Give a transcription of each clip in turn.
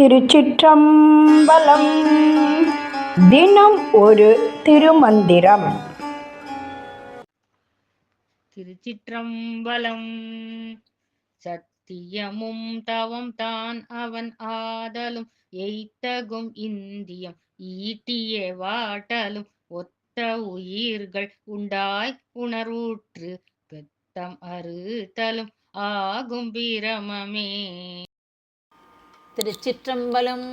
திருச்சிற்றம்பலம். தினம் ஒரு திருமந்திரம். திருச்சிற்றம்பலம். சத்தியமும் தவம் தான் அவன் ஆதலும். எய்த்தகும் இந்தியம் ஈட்டிய வாட்டலும். ஒத்த உயிர்கள் உண்டாய் உணர்வுற்று பெத்தம் அறுத்தலும். ஆகும் பிரமமே. திருச்சிற்றம்பலம்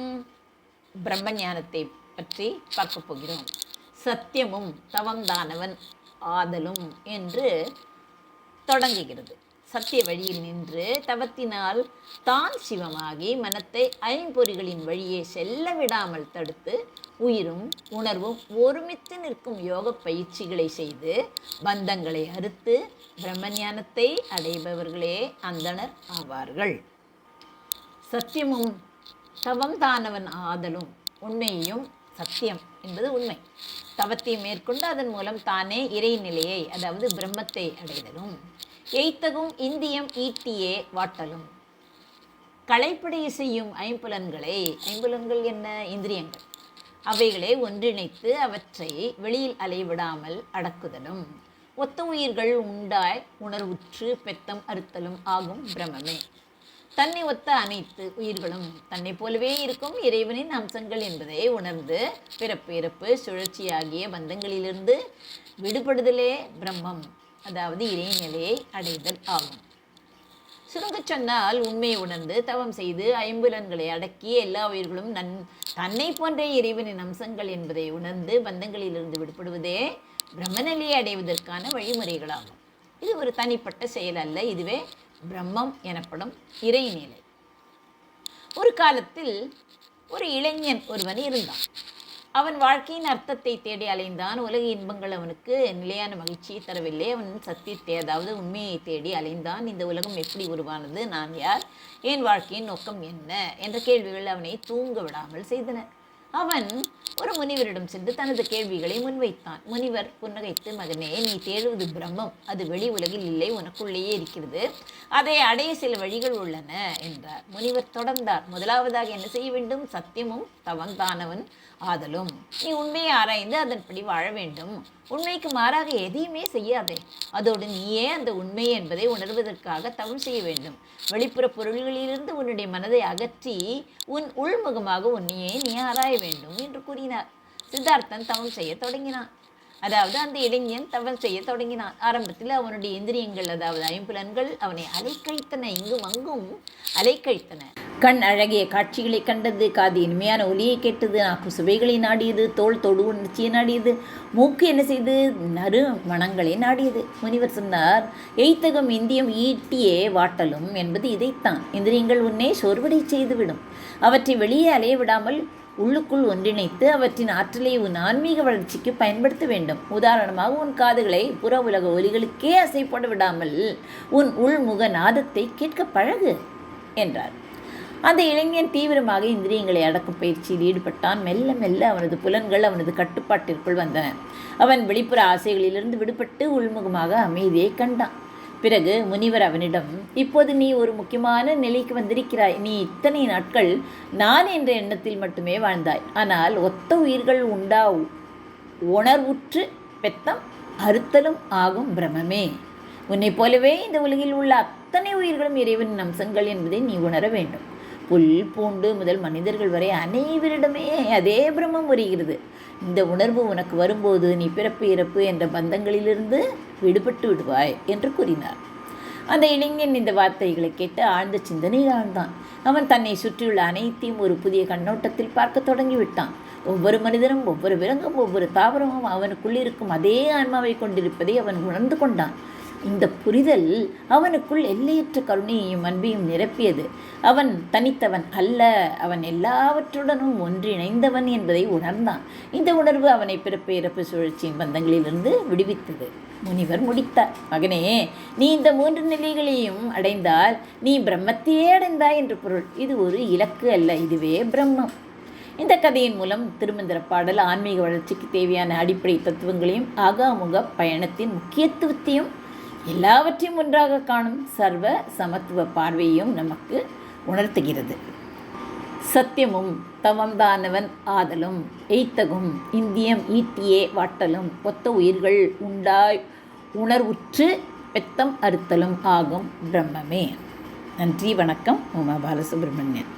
பிரம்மஞானத்தை பற்றி பார்க்க போகிறோம். சத்தியமும் தவம்தானவன் ஆதலும் என்று தொடங்குகிறது. சத்திய வழியில் நின்று தவத்தினால் தான் சிவமாகி மனத்தை ஐம்பொறிகளின் வழியே செல்ல விடாமல் தடுத்து உயிரும் உணர்வும் ஒருமித்து நிற்கும் யோக பயிற்சிகளை செய்து பந்தங்களை அறுத்து பிரம்மஞானத்தை அடைபவர்களே அந்தணர் ஆவார்கள். சத்தியமும் தவம் தானவன் ஆதலும். உண்மையும் சத்தியம் என்பது உண்மை. தவத்தை மேற்கொண்டு அதன் மூலம் தானே இறைநிலையை அதாவது பிரம்மத்தை அடைதலும். எய்த்தகும் இந்தியம் ஈட்டியே வாட்டலும். களைப்படை செய்யும் ஐம்புலன்களை ஐம்புலன்கள் என்ன? இந்திரியங்கள். அவைகளை ஒன்றிணைத்து அவற்றை வெளியில் அலைவிடாமல் அடக்குதலும். ஒத்த உயிர்கள் உண்டாய் உணர்வுற்று பெத்தம் அறுத்தலும் ஆகும் பிரமமே தன்னை ஒத்த அனைத்து உயிர்களும் தன்னை போலவே இருக்கும் இறைவனின் அம்சங்கள் என்பதை உணர்ந்து பிறப்பு இறப்பு சுழற்சியாகிய பந்தங்களிலிருந்து விடுபடுதலே பிரம்மம் அதாவது இறைநிலையை அடைதல் ஆகும். சுருங்க சொன்னால் உண்மையை உணர்ந்து தவம் செய்து ஐம்புலன்களை அடக்கி எல்லா உயிர்களும் நன் தன்னை போன்ற இறைவனின் அம்சங்கள் என்பதை உணர்ந்து பந்தங்களிலிருந்து விடுபடுவதே பிரம்மநிலையை அடைவதற்கான வழிமுறைகளாகும். இது ஒரு தனிப்பட்ட செயல் அல்ல இதுவே பிரம்மம் எனப்படும் இறைநிலை ஒரு காலத்தில் ஒரு இளைஞன் ஒருவன் இருந்தான். அவன் வாழ்க்கையின் அர்த்தத்தை தேடி அலைந்தான். உலக இன்பங்கள் அவனுக்கு நிலையான மகிழ்ச்சியை தரவில்லை. அவன் சத்தியத்தை அதாவது உண்மையை தேடி அலைந்தான். இந்த உலகம் எப்படி உருவானது? நான் யார்? என் வாழ்க்கையின் நோக்கம் என்ன? என்ற கேள்விகள் அவனை தூங்க விடாமல் செய்தன. அவன் ஒரு முனிவரிடம் சென்று தனது கேள்விகளை முன்வைத்தான். முனிவர் புன்னகைத்து மகனே நீ தேடுவது பிரம்மம். அது வெளி உலகில் இல்லை. உனக்குள்ளேயே இருக்கிறது. அதை அடைய சில வழிகள் உள்ளன என்றார். முனிவர் தொடர்ந்தார். முதலாவதாக என்ன செய்ய வேண்டும்? சத்தியமும் தவந்தானவன் ஆதலும். நீ உண்மையை ஆராய்ந்து அதன்படி வாழ வேண்டும். உண்மைக்கு மாறாக எதையுமே செய்யாதே. அதோடு நீயே அந்த உண்மை என்பதை உணர்வதற்காக தவம் செய்ய வேண்டும். வெளிப்புற பொருள்களிலிருந்து உன்னுடைய மனதை அகற்றி உன் உள்முகமாக உன்னையே நீ ஆராய வேண்டும் என்று கூறினார். சித்தார்த்தன் தவம் செய்ய தொடங்கினான். அதாவது அந்த இளைஞன் தவம் செய்ய தொடங்கினான். ஆரம்பத்தில் அவனுடைய இந்திரியங்கள் அதாவது ஐம்புலன்கள் அவனை அலைக்கழித்தன. இங்கும் அங்கும் அலைக்கழித்தன. கண் அழகிய காட்சிகளை கண்டது காது இனிமையான ஒலியை கேட்டது நாக்கு சுவைகளை நாடியது தோல் தொடு உணர்ச்சியை நாடியது மூக்கு என்ன செய்து நறு மனங்களை நாடியது. முனிவர் சொன்னார் எய்த்தகம் இந்தியம் ஈட்டியே வாட்டலும் என்பது இதைத்தான். இந்திரியங்கள் உன்னே சோர்வடை செய்துவிடும். அவற்றை வெளியே அலைய விடாமல் உள்ளுக்குள் ஒன்றிணைத்து அவற்றின் ஆற்றலை உன் ஆன்மீக வளர்ச்சிக்கு பயன்படுத்த வேண்டும். உதாரணமாக உன் காதுகளை புற உலக ஒலிகளுக்கே அசைப்பட விடாமல் உன் உள்முக நாதத்தை கேட்க பழகு என்றார். அந்த இளைஞன் தீவிரமாக இந்திரியங்களை அடக்கும் பயிற்சியில் ஈடுபட்டான். மெல்ல மெல்ல அவனது புலன்கள் அவனது கட்டுப்பாட்டிற்குள் வந்தன. அவன் வெளிப்புற ஆசைகளிலிருந்து விடுபட்டு உள்முகமாக அமைதியை கண்டான். பிறகு முனிவர் அவனிடம் இப்போது நீ ஒரு முக்கியமான நிலைக்கு வந்திருக்கிறாய். நீ இத்தனை நாட்கள் நான் என்ற எண்ணத்தில் மட்டுமே வாழ்ந்தாய். ஆனால் ஒத்த உயிர்கள் உண்டா? உணர்வுற்று பெத்தம் அறுத்தலும் ஆகும் பிரமமே. உன்னைப் போலவே இந்த உலகில் உள்ள அத்தனை உயிர்களும் இறைவனின் அம்சங்கள் என்பதை நீ உணர வேண்டும். புல் பூண்டு முதல் மனிதர்கள் வரை அனைவரிடமே அதே பிரம்மம் வருகிறது இந்த உணர்வு உனக்கு வரும்போது நீ பிறப்பு இறப்பு என்ற பந்தங்களிலிருந்து விடுபட்டு விடுவாய் என்று கூறினார். அந்த இளைஞன் இந்த வார்த்தைகளை கேட்டு ஆழ்ந்த சிந்தனையில் ஆழ்ந்தான் அவன் தன்னை சுற்றியுள்ள அனைத்தையும் ஒரு புதிய கண்ணோட்டத்தில் பார்க்க தொடங்கிவிட்டான். ஒவ்வொரு மனிதனும் ஒவ்வொரு விலங்கும் ஒவ்வொரு தாவரமும் அவனுக்குள் இருக்கும் அதே ஆன்மாவை கொண்டிருப்பதை அவன் உணர்ந்து கொண்டான். இந்த புரிதல் அவனுக்குள் எல்லையற்ற கருணையையும் அன்பையும் நிரப்பியது. அவன் தனித்தவன் அல்ல அவன் எல்லாவற்றுடனும் ஒன்றிணைந்தவன் என்பதை உணர்ந்தான். இந்த உணர்வு அவனை பிறப்பு இறப்பு சுழற்சியின் பந்தங்களிலிருந்து விடுவித்தது. முனிவர் முடித்தார். மகனே நீ இந்த மூன்று நிலைகளையும் அடைந்தால் நீ பிரம்மத்தையே அடைந்தாய் என்று பொருள். இது ஒரு இலக்கு அல்ல இதுவே பிரம்மம். இந்த கதையின் மூலம் திருமந்திர பாடல் ஆன்மீக வளர்ச்சிக்கு தேவையான அடிப்படை தத்துவங்களையும் அகாமுக பயணத்தின் முக்கியத்துவத்தையும் எல்லாவற்றையும் ஒன்றாக காணும் சர்வ சமத்துவ பார்வையும் நமக்கு உணர்த்துகிறது. சத்தியமும் தவம்தானவன் ஆதலும் எய்த்தகும் இந்தியம் ஈட்டியே வாட்டலும் ஒத்த உயிர்கள் உண்டாய் உணர்வுற்று பெத்தம் அறுத்தலும் ஆகும் பிரம்மமே. நன்றி வணக்கம். உமா பாலசுப்ரமணியன்.